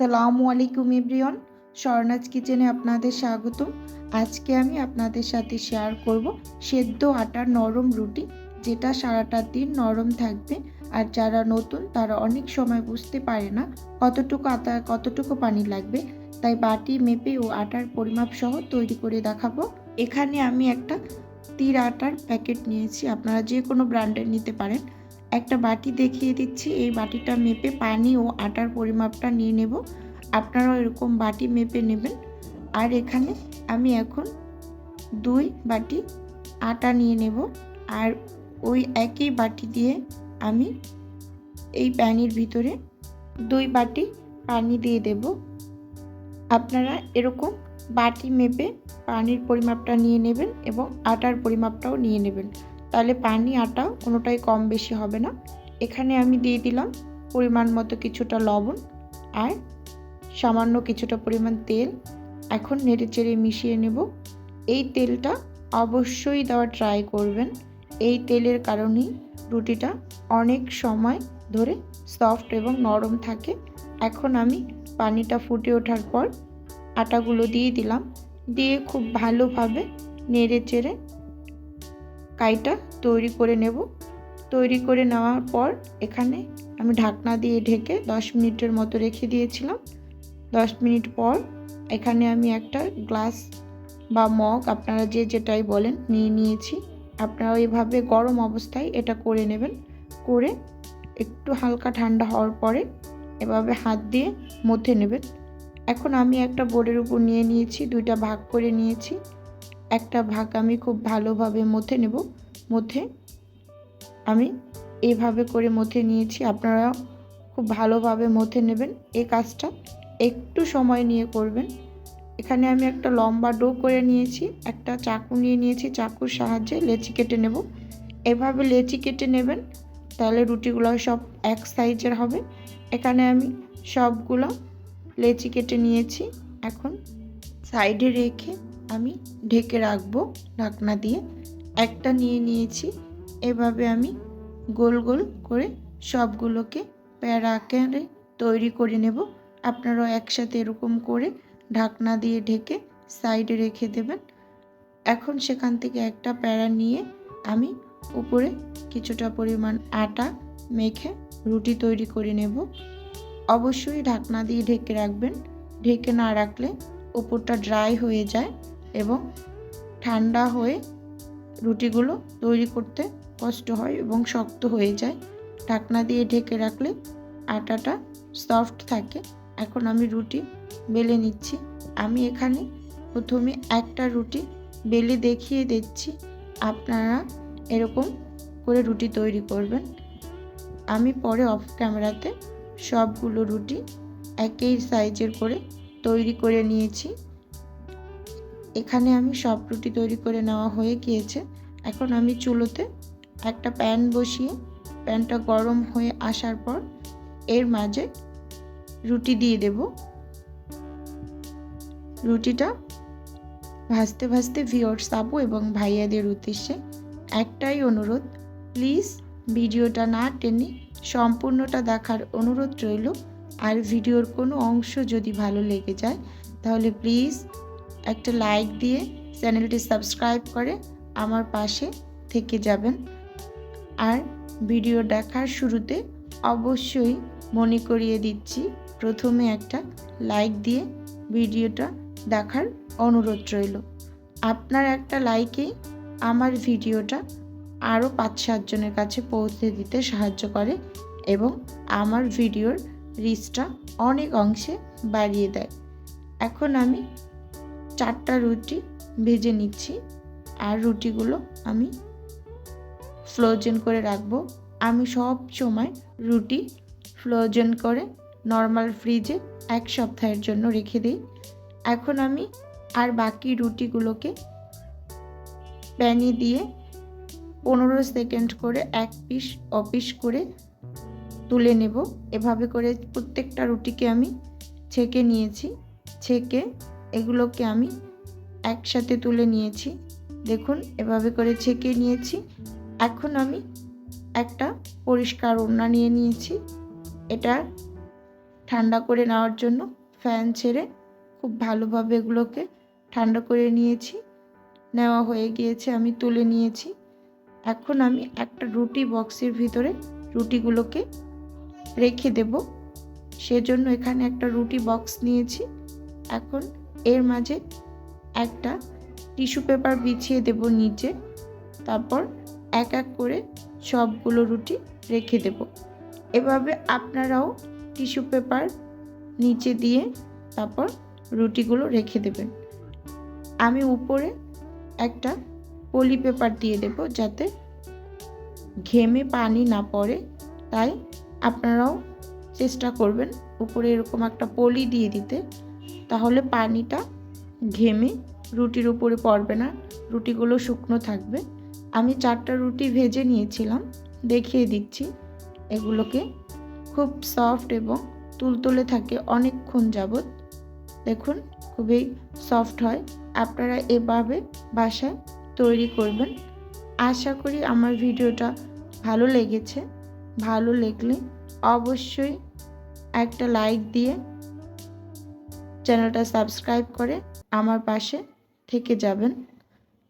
আসসালামু আলাইকুম এভরিওয়ান, স্বর্ণাজ কিচেনে আপনাদের স্বাগত আজকে আমি আপনাদের সাথে শেয়ার করব সেদ্ধ আটার নরম রুটি, যেটা সারাটা দিন নরম থাকবে। আর যারা নতুন, তারা অনেক সময় বুঝতে পারে না কতটুকু আটা কতটুকু পানি লাগবে। তাই বাটি মেপে ও আটার পরিমাপ সহ তৈরি করে দেখাবো। এখানে আমি একটা তীর আটার প্যাকেট নিয়েছি, আপনারা যে কোনো ব্র্যান্ডের নিতে পারেন। একটা বাটি দেখিয়ে দিচ্ছি। এই বাটিটা মেপে পানি ও আটার পরিমাপটা নিয়ে নেব। আপনারাও এরকম বাটি মেপে নেবেন। আর এখানে আমি এখন দুই বাটি আটা নিয়ে নেব। আর ওই একই বাটি দিয়ে আমি এই প্যানির ভিতরে দুই বাটি পানি দিয়ে দেব। আপনারা এরকম বাটি মেপে পানির পরিমাপটা নিয়ে নেবেন এবং আটার পরিমাপটাও নিয়ে নেবেন। তাহলে পানি আটা কোনোটাই কম বেশি হবে না। এখানে আমি দিয়ে দিলাম পরিমাণ মতো কিছুটা লবণ আর সামান্য কিছুটা পরিমাণ তেল। এখন নেড়ে চেড়ে মিশিয়ে নেব। এই তেলটা অবশ্যই দেওয়া ট্রাই করবেন। এই তেলের কারণেই রুটিটা অনেক সময় ধরে সফট এবং নরম থাকে। এখন আমি পানিটা ফুটে ওঠার পর আটাগুলো দিয়ে দিলাম। দিয়ে খুব ভালোভাবে নেড়ে চেড়ে কাইটা তৈরি করে নেব। তৈরি করে নেওয়ার পর এখানে আমি ঢাকনা দিয়ে ঢেকে দশ মিনিটের মতো রেখে দিয়েছিলাম। দশ মিনিট পর এখানে আমি একটা গ্লাস বা মগ আপনারা যে যেটাই বলেন নিয়ে নিয়েছি। আপনারা এইভাবে গরম অবস্থায় এটা করে নেবেন। করে একটু হালকা ঠান্ডা হওয়ার পরে এভাবে হাত দিয়ে মথে নেবেন। এখন আমি একটা বোর্ডের উপর নিয়ে নিয়েছি, দুইটা ভাগ করে নিয়েছি। একটা ভাগ আমি খুব ভালোভাবে মথে নেব। মথে আমি এভাবে করে মথে নিয়েছি। আপনারা খুব ভালোভাবে মথে নেবেন। এই কাজটা একটু সময় নিয়ে করবেন। এখানে আমি একটা লম্বা ডো করে নিয়েছি, একটা চাকু নিয়ে নিয়েছি। চাকুর সাহায্যে লেচি কেটে নেব। এভাবে লেচি কেটে নেবেন, তাহলে রুটিগুলো সব এক সাইজের হবে। এখানে আমি সবগুলো লেচি কেটে নিয়েছি। এখন সাইডে রেখে আমি ঢেকে রাখব ঢাকনা দিয়ে। একটা নিয়ে নিয়েছি। এভাবে আমি গোল গোল করে সবগুলোকে প্যারা আকারে তৈরি করে নেব। আপনারাও একসাথে এরকম করে ঢাকনা দিয়ে ঢেকে সাইডে রেখে দেবেন। এখন সেখান থেকে একটা প্যারা নিয়ে আমি উপরে কিছুটা পরিমাণ আটা মেখে রুটি তৈরি করে নেব। অবশ্যই ঢাকনা দিয়ে ঢেকে রাখবেন। ঢেকে না রাখলে উপরটা ড্রাই হয়ে যায়। এবং ঠান্ডা হয়ে রুটিগুলো তৈরি করতে কষ্ট হয় এবং শক্ত হয়ে যায়। ঢাকনা দিয়ে ঢেকে রাখলে আটাটা সফট থাকে। এখন আমি রুটি বেলে নিচ্ছি। আমি এখানে প্রথমে একটা রুটি বেলে দেখিয়ে দিচ্ছি। আপনারা এরকম করে রুটি তৈরি করবেন। আমি পরে অফ ক্যামেরাতে সবগুলো রুটি একই সাইজের করে তৈরি করে নিয়েছি। এখানে আমি সব রুটি তৈরি করে নেওয়া হয়ে গিয়েছে। এখন আমি চুলোতে একটা প্যান বসিয়ে, প্যানটা গরম হয়ে আসার পর এর মাঝে রুটি দিয়ে দেব। রুটিটা ভাজতে ভাজতে ভিওর্স পাবো এবং ভাইয়াদের উদ্দেশ্যে একটাই অনুরোধ, প্লিজ ভিডিওটা না টেনে সম্পূর্ণটা দেখার অনুরোধ রইল। আর ভিডিওর কোনো অংশ যদি ভালো লেগে যায়, তাহলে প্লিজ একটা লাইক দিয়ে চ্যানেলটি সাবস্ক্রাইব করে আমার পাশে থেকে যাবেন। আর ভিডিও দেখার শুরুতে অবশ্যই মনে করিয়ে দিচ্ছি, প্রথমে একটা লাইক দিয়ে ভিডিওটা দেখার অনুরোধ রইল। আপনার একটা লাইকে আমার ভিডিওটা আরও পাঁচ সাতজনের কাছে পৌঁছে দিতে সাহায্য করে এবং আমার ভিডিওর রিচটা অনেক অংশে বাড়িয়ে দেয়। এখন আমি চারটা রুটি ভেজে নিচ্ছি আর রুটিগুলো আমি ফ্লোজেন করে রাখব। আমি সব সময় রুটি ফ্লোজেন করে নর্মাল ফ্রিজে এক সপ্তাহের জন্য রেখে দিই। এখন আমি আর বাকি রুটিগুলোকে প্যানি দিয়ে পনেরো সেকেন্ড করে এক পিস অপিস করে তুলে নেব। এভাবে করে প্রত্যেকটা রুটিকে আমি ছেঁকে নিয়েছি। ছেঁকে এগুলোকে আমি একসাথে তুলে নিয়েছি। দেখুন, এভাবে করে ছেঁকে নিয়েছি। এখন আমি একটা পরিষ্কার ওড়না নিয়ে নিয়েছি। এটা ঠান্ডা করে নেওয়ার জন্য ফ্যান ছেড়ে খুব ভালোভাবে এগুলোকে ঠান্ডা করে নিয়েছি। নেওয়া হয়ে গিয়েছে, আমি তুলে নিয়েছি। এখন আমি একটা রুটি বক্সের ভিতরে রুটিগুলোকে রেখে দেব। সেজন্য এখানে একটা রুটি বক্স নিয়েছি। এখন এর মাঝে একটা টিস্যু পেপার বিছিয়ে দেব নিচে। তারপর এক এক করে সবগুলো রুটি রেখে দেব। এভাবে আপনারাও টিস্যু পেপার নিচে দিয়ে তারপর রুটিগুলো রেখে দেবেন। আমি উপরে একটা পলি পেপার দিয়ে দেব যাতে ঘেমে পানি না পড়ে। তাই আপনারাও চেষ্টা করবেন উপরে এরকম একটা পলি দিয়ে দিতে। তাহলে পানিটা ঘেমে রুটির উপরে পড়বে না, রুটিগুলো শুকনো থাকবে। আমি চারটা রুটি ভেজে নিয়েছিলাম, দেখিয়ে দিচ্ছি। এগুলোকে খুব সফট এবং তুলতুলে থাকে অনেকক্ষণ যাবৎ। দেখুন, খুবই সফট হয়। আপনারা এভাবে বাসায় তৈরি করবেন। আশা করি আমার ভিডিওটা ভালো লেগেছে। ভালো লাগলে অবশ্যই একটা লাইক দিয়ে চ্যানেলটা সাবস্ক্রাইব করে আমার পাশে থেকে যাবেন।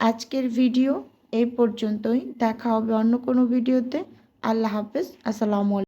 আজকের ভিডিও এই পর্যন্তই। দেখা হবে অন্য কোনো ভিডিওতে। আল্লাহ হাফেজ। আসসালামু আলাইকুম।